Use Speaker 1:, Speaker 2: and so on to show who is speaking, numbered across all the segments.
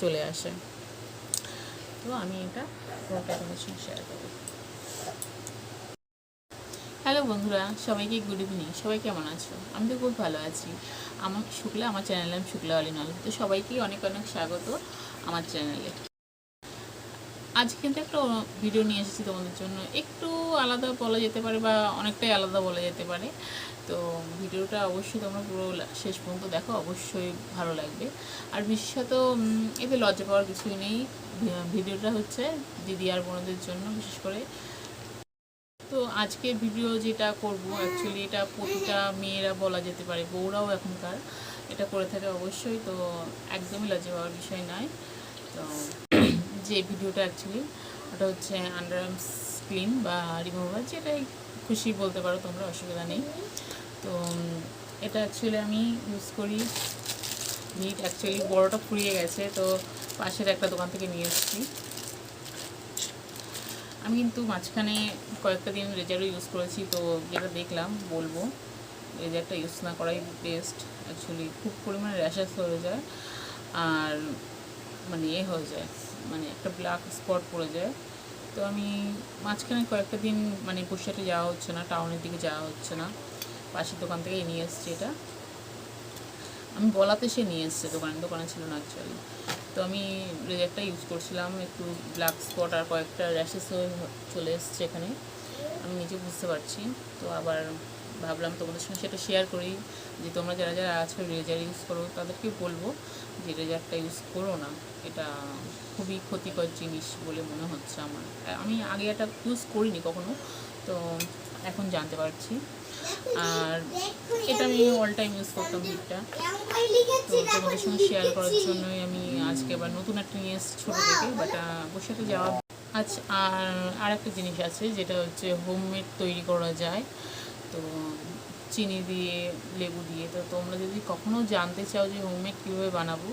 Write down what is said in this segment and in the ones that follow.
Speaker 1: চলে আসে। তো আমি এটা তোমার শেয়ার করব। হ্যালো বন্ধুরা, সবাইকে গুড ইভিনিং সবাই কেমন আছো? আমি তো খুব ভালো আছি। আমার শুক্লা, আমার চ্যানেল নাম শুক্লা অলিনল তো সবাইকেই অনেক অনেক স্বাগত আমার চ্যানেলে আজ কিন্তু একটা ভিডিও নিয়ে এসেছি তোমাদের জন্য। একটু আলাদা বলা যেতে পারে বা অনেকটাই আলাদা বলা যেতে পারে। তো ভিডিওটা অবশ্যই তোমরা পুরো শেষ পর্যন্ত দেখো, অবশ্যই ভালো লাগবে। আর বিশেষত এতে লজ্জা পাওয়ার কিছুই নেই। ভিডিওটা হচ্ছে দিদি আর বোনদের জন্য বিশেষ করে। তো আজকে ভিডিও যেটা করব অ্যাকচুয়ালি এটা প্রতিটা মেয়েরা বলা যেতে পারে, বউরাও এখনকার। এটা করে থাকে অবশ্যই, তো একদমই লজ্জা পাওয়ার বিষয় নয়। তো যে ভিডিওটা অ্যাকচুয়ালি ওটা হচ্ছে আন্ডার ক্লিন বা রিমুভার যেটাই খুশি বলতে পারো, তোমরা অসুবিধা নেই। তো এটা অ্যাকচুয়ালি আমি ইউজ করি। নিট অ্যাকচুয়ালি বড়টা ফুরিয়ে গেছে, তো পাশের একটা দোকান থেকে নিয়ে এসেছি। আমি কিন্তু মাঝখানে কয়েকটা দিন রেজারও ইউজ করেছি, তো যেটা দেখলাম, বলব, রেজারটা ইউজ না করাই বেস্ট অ্যাকচুয়ালি খুব পরিমাণে র্যাশেস হয়ে যায়। আর মানে এ হয়ে যায় মানে একটা ব্ল্যাক স্পট পড়ে যায়। তো আমি মাঝখানে কয়েকটা দিন মানে বসিরহাটে যাওয়া হচ্ছে না টাউনের দিকে যাওয়া হচ্ছে না। পাশের দোকান থেকেই নিয়ে এসেছি এটা। আমি বলাতে সে নিয়ে এসছে, দোকানে দোকানে ছিল না অ্যাকচুয়ালি তো আমি রেজারটা ইউজ করছিলাম, একটু ব্ল্যাক স্পট আর কয়েকটা র্যাশেস হয়ে চলে এসছে এখানে। আমি নিজে বুঝতে পারছি। তো আবার ভাবলাম তোমাদের সঙ্গে সেটা শেয়ার করি, যে তোমরা যারা যারা আছো রেজার ইউজ করো তাদেরকে বলব। যে রেজারটা ইউজ করো না, এটা খুবই ক্ষতিকর জিনিস বলে মনে হচ্ছে আমার। আমি আগে এটা ইউজ করিনি কখনো, তো এখন জানতে পারছি। আর এটা আমি অল টাইম ইউজ করতাম হিটটা তো তোমাদের সঙ্গে শেয়ার করার জন্যই আমি আজকে আবার নতুন একটা নিয়ে এসেছি ছোটো থেকে বাট বসে তো যাওয়া আচ্ছা আর আর একটা জিনিস আছে, যেটা হচ্ছে হোমমেড তৈরি করা যায়। তো চিনি দিয়ে, লেবু দিয়ে। তো তোমরা যদি কখনো জানতে চাও যে হোমমেড কীভাবে বানাবো,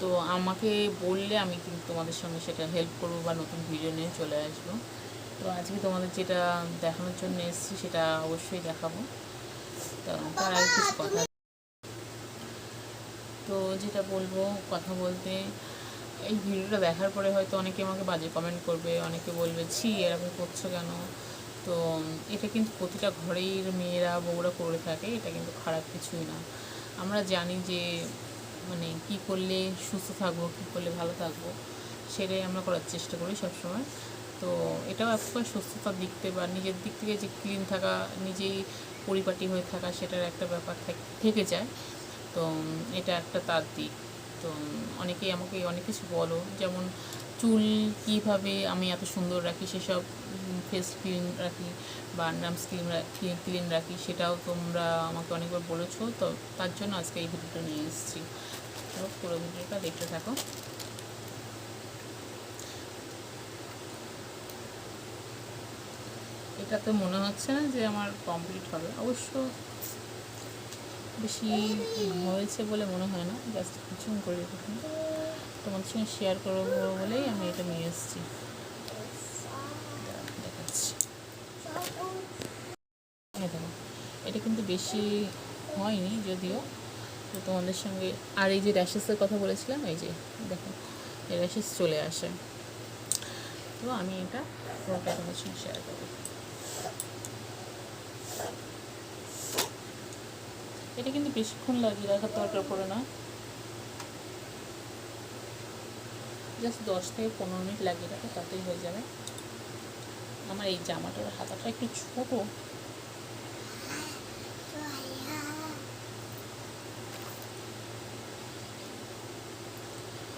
Speaker 1: তো আমাকে বললে আমি কিন্তু তোমাদের সঙ্গে সেটা হেল্প করব বা নতুন ভিডিও নিয়ে চলে আসব। তো আজকে তোমাদের যেটা দেখানোর জন্য এসেছি সেটা অবশ্যই দেখাবো। তো তার আগে কিছু কথা তো যেটা বলব কথা বলতে, এই ভিডিওটা দেখার পরে হয়তো অনেকে আমাকে বাজে কমেন্ট করবে, অনেকে বলবে, ছি, এরকম করছ কেন? তো এটা কিন্তু প্রতিটা ঘরের মেয়েরা বউরা করে থাকে, এটা কিন্তু খারাপ কিছুই না। আমরা জানি যে মানে কি করলে সুস্থ থাকব, কী করলে ভালো থাকব, সেটাই আমরা করার চেষ্টা করি সবসময়। তো এটাও এক প্রকার সুস্থতার দিক থেকে বা নিজের দিক থেকে যে ক্লিন থাকা, নিজেই পরিপাটি হয়ে থাকা, সেটার একটা ব্যাপার থেকে যায়। তো এটা একটা তার দিক। তো অনেকেই আমাকে অনেক কিছু বলো, যেমন চুল কীভাবে আমি এত সুন্দর রাখি, সেসব ফেস ক্লিন রাখি বা নাম স্কিন রাখি ক্লিন রাখি, সেটাও তোমরা আমাকে অনেকবার বলেছ। তো তার জন্য আজকে এই ভিডিওটা নিয়ে এসেছি। তো পুরো ভিডিওটা দেখতে থাকো। এটা তো মনে হচ্ছে না যে আমার কমপ্লিট হবে। অবশ্য বেশি হয়েছে বলে মনে হয় না। জাস্ট কুচুম করে রেখেছি তোমাদের সঙ্গে শেয়ার করব বলেই আমি এটা নিয়ে এসেছি। দেখাচ্ছি। এটা কিন্তু বেশি হয়নি যদিও। তো তোমাদের সঙ্গে, আর এই যে র্যাশেসের কথা বলেছিলাম, এই যে দেখো, এই র্যাশেস চলে আসে। তো আমি এটা পুরোটা তোমাদের সঙ্গে শেয়ার করব। এটা কিন্তু বেশিক্ষণ লাগিয়ে রাখার দরকার পড়ে না। জাস্ট দশ থেকে পনেরো মিনিট লাগিয়ে রাখো, তাতেই হয়ে যাবে। আমার এই জামাটার হাতাটা একটু ছোট।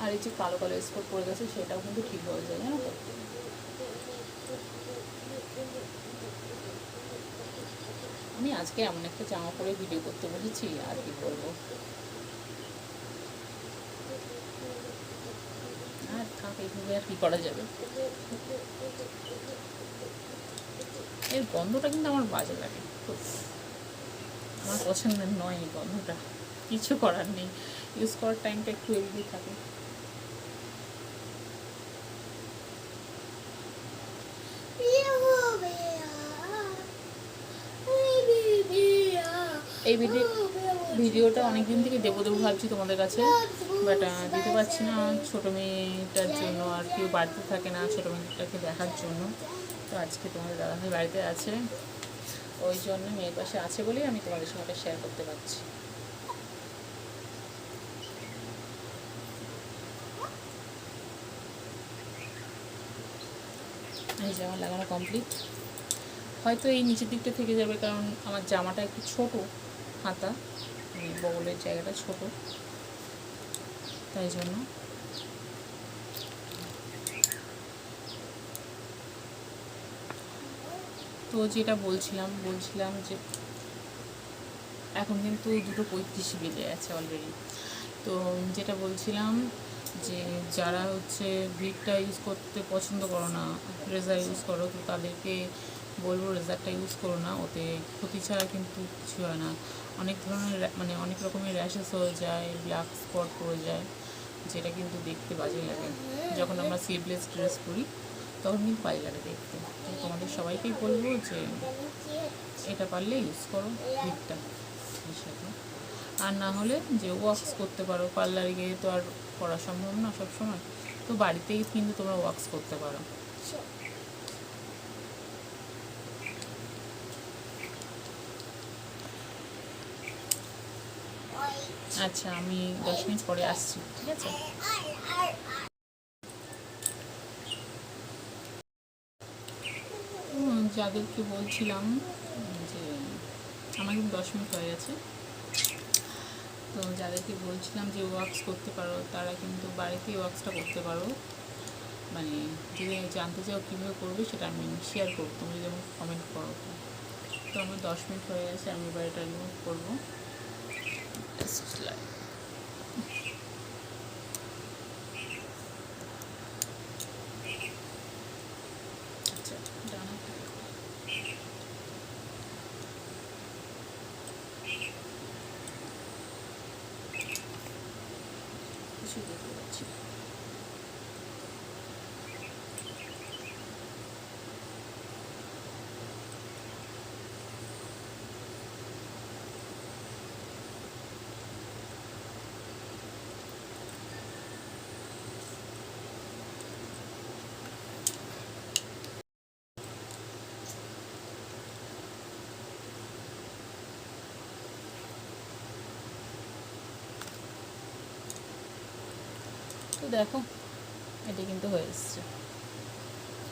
Speaker 1: আর এই যে কালো কালো স্পট পড়ে গেছে, সেটাও কিন্তু ঠিক হয়ে যায়, জানো আমি আজকে এমন একটা জামা পরে ভিডিও করতে বসেছি, আর কি করব? আর থাক এইভাবে আর কি করা যাবে? এর গন্ধটা কিন্তু আমার বাজে লাগে। খুব আমার পছন্দের নয় এই গন্ধটা। কিছু করার নেই। ইউজ করার টাইমটা একটু এদিকে থাকে। এই ভিডিও ভিডিওটা অনেক দিন থেকে দেবো দেবো ভাবছি তোমাদের কাছে বাট দিতে পারছি না ছোটো মেয়েটার জন্য আর কেউ বাড়িতে থাকে না ছোটো মেয়েটাকে দেখার জন্য। তো আজকে তোমাদের দাদাভাই বাড়িতে আছে, ওই জন্য মেয়ের পাশে আছে বলেই আমি তোমাদের সঙ্গে শেয়ার করতে পারছি। এই জামা লাগানো কমপ্লিট হয়তো এই নিচের দিকটা থেকে যাবে কারণ আমার জামাটা একটু ছোট হাতা। এই বগলের জায়গাটা ছোট। তাই জন্য। তো যেটা বলছিলাম বলছিলাম যে এখন কিন্তু দুটো পঁয়ত্রিশ বেজে আছে অলরেডি তো যেটা বলছিলাম যে যারা হচ্ছে ভিটটা ইউজ করতে পছন্দ করো না রেজার ইউজ করো, তো তাদেরকে বলব রেজারটা ইউজ করো না, ওতে ক্ষতি ছাড়া কিন্তু কিছু হয় না। অনেক ধরনের মানে অনেক রকমের র্যাশেস হয়ে যায় ব্ল্যাক স্পট পড়ে যায়, যেটা কিন্তু দেখতে বাজে লাগে। যখন আমরা স্লিভলেস ড্রেস পরি, তখন কিন্তু বাজে লাগে দেখতে। তোমাদের সবাইকেই বলব যে, এটা পারলে ইউজ করো ভিটটা সাথে আর না হলে যে ওয়াক্স করতে পারো পার্লারে গিয়ে তো আর করা সম্ভব না সবসময়। তো বাড়িতেই কিন্তু তোমরা ওয়াক্স করতে পারো। আচ্ছা আমি দশ মিনিট পরে আসছি, ঠিক আছে? যাদেরকে বলছিলাম যে আমার কিন্তু দশ মিনিট হয়ে গেছে। তো যাদেরকে বলছিলাম যে ওয়ার্কস করতে পারো, তারা কিন্তু বাড়িতেই ওয়ার্কসটা করতে পারো। মানে যদি জানতে চাও কীভাবে করবে সেটা আমি শেয়ার করব, তুমি আমাকে কমেন্ট করো। তো আমার দশ মিনিট হয়ে গেছে, আমি এবার এটা রিমুভ করব। Just like- কিছু দেখতে পাচ্ছি দেখো এটি কিন্তু হয়ে এসছে।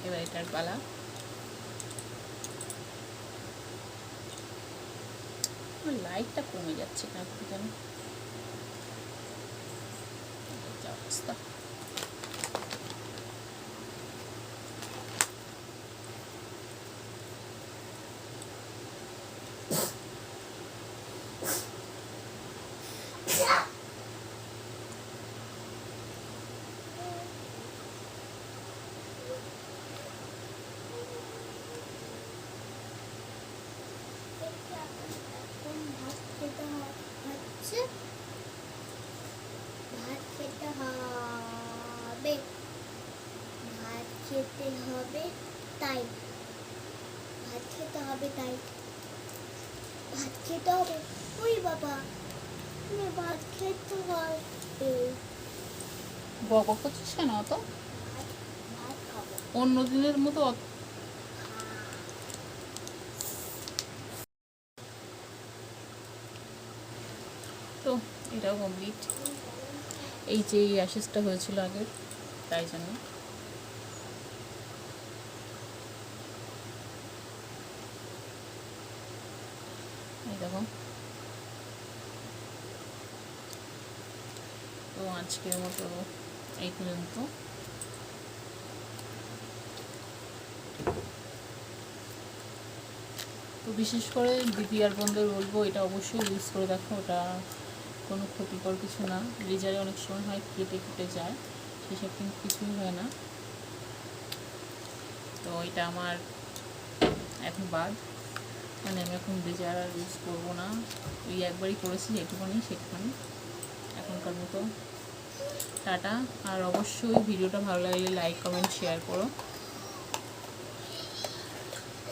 Speaker 1: এবার এটার পালা। লাইটটা কমে যাচ্ছে কেন কেন অবস্থা?
Speaker 2: খেতে হবে, তাই। ভাত খেতে হবে, তাই। ভাত খেতে হবে? ওই বাবা ভাত খেতে হবে।
Speaker 1: বক করছিস কেন অত? অন্য দিনের মতো তো, এটাও কমপ্লিট এই যে এই অ্যাশেসটা হয়েছিল আগের তাই জন্য। দেখো। তো আজকের মতো এই পর্যন্ত। তো বিশেষ করে দিদি আর বোনদের বলব, এটা অবশ্যই ইউজ করে দেখো, ওটা কোনো ক্ষতিকর কিছু না। রেজারে অনেক সময় হয় কেটে কেটে যায়, সেসব কিন্তু কিছুই হয় না। তো এটা আমার এখন বাদ। মানে আমি এখন রেজার আর ইউজ করব না। ওই একবারই করেছি যেটুকুনি সেটুকুনি এখনকার মতো। টাটা। আর অবশ্যই ভিডিওটা ভালো লাগলে লাইক কমেন্ট শেয়ার করো।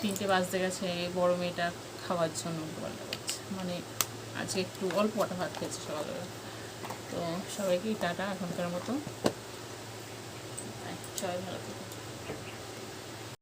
Speaker 1: তিনটে বাজতে গেছে, বড় মেয়েটা খাওয়ার জন্য করছে। মানে আজকে একটু অল্প কটা ভাত খেয়েছি সকালবেলা। তো সবাইকেই টাটা, এখনকার মতো। সবাই ভালো থেকো।